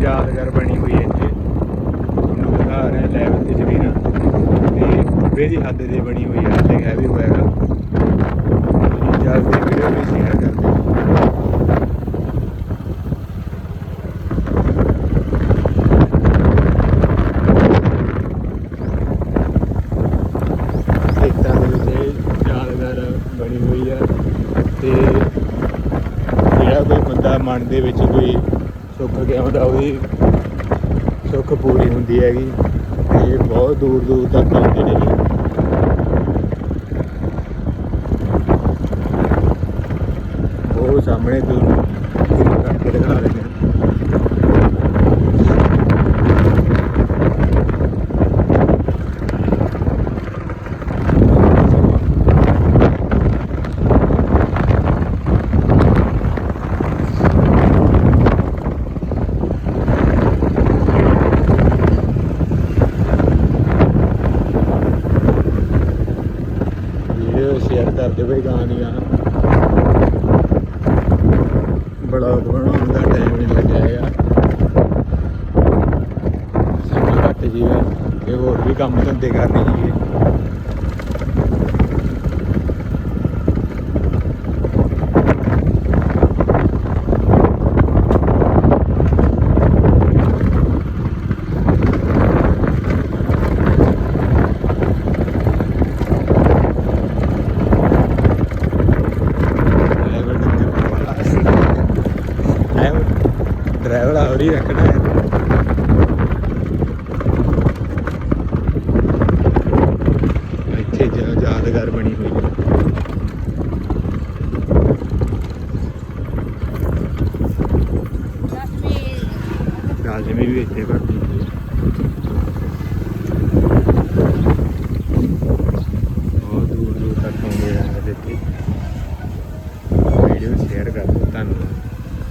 ਯਾਦਗਾਰ ਬਣੀ ਹੋਈ ਹੈ ਇੱਥੇ। ਤੁਹਾਨੂੰ ਦਿਖਾ ਰਿਹਾ ਲੈਵਲ ਤੇ ਜ਼ਮੀਨ। ਤੇ ਖੁੱਬੇ ਦੀ ਹੱਦ ਦੇ ਬਣੀ ਹੋਈ ਹੈ ਤੇ ਹੈ। ਵੀ ਹੋਏਗਾ ਜਲਦੀ ਵੀਡੀਓ ਵੀ ਸ਼ੇਅਰ ਕਰ ਦਿਓ ਮਨ ਦੇ ਵਿੱਚ ਕੋਈ ਸੁੱਖ ਗਿਆ ਹੁੰਦਾ ਉਹਦੀ ਸੁੱਖ ਪੂਰੀ ਹੁੰਦੀ ਹੈਗੀ। ਤੇ ਬਹੁਤ ਦੂਰ ਦੂਰ ਤੱਕ ਆਉਂਦੇ ਨੇ ਜੀ। ਉਹ ਸਾਹਮਣੇ ਦੂਰ ਕਰਕੇ ਦਿਖਾ ਰਹੇ ਨੇ। ਵੀਡੀਓ ਸ਼ੇਅਰ ਕਰਦੇ ਹੋਏ ਗਾਣੀਆਂ ਬੜਾ ਬਣਾਉਣ ਦਾ ਟਾਈਮ ਨਹੀਂ ਲੱਗਿਆ ਹੈਗਾ ਸਮਾਂ ਘੱਟ ਜੀਗਾ ਤੇ ਹੋਰ ਵੀ ਕੰਮ ਧੰਦੇ ਕਰਨੇ ਜੀ ਹੈ ਡਰਾਈਵਰ ਆ ਰਹੀ ਰੱਖਣਾ ਹੈ। ਇੱਥੇ ਜਿਹੜਾ ਯਾਦਗਾਰ ਬਣੀ ਹੋਈ ਹੈ। ਵੀ ਇੱਥੇ ਭਰਤੀ ਬਹੁਤ ਦੂਰ ਦੂਰ ਤੱਕ ਆਉਂਦੇ ਆ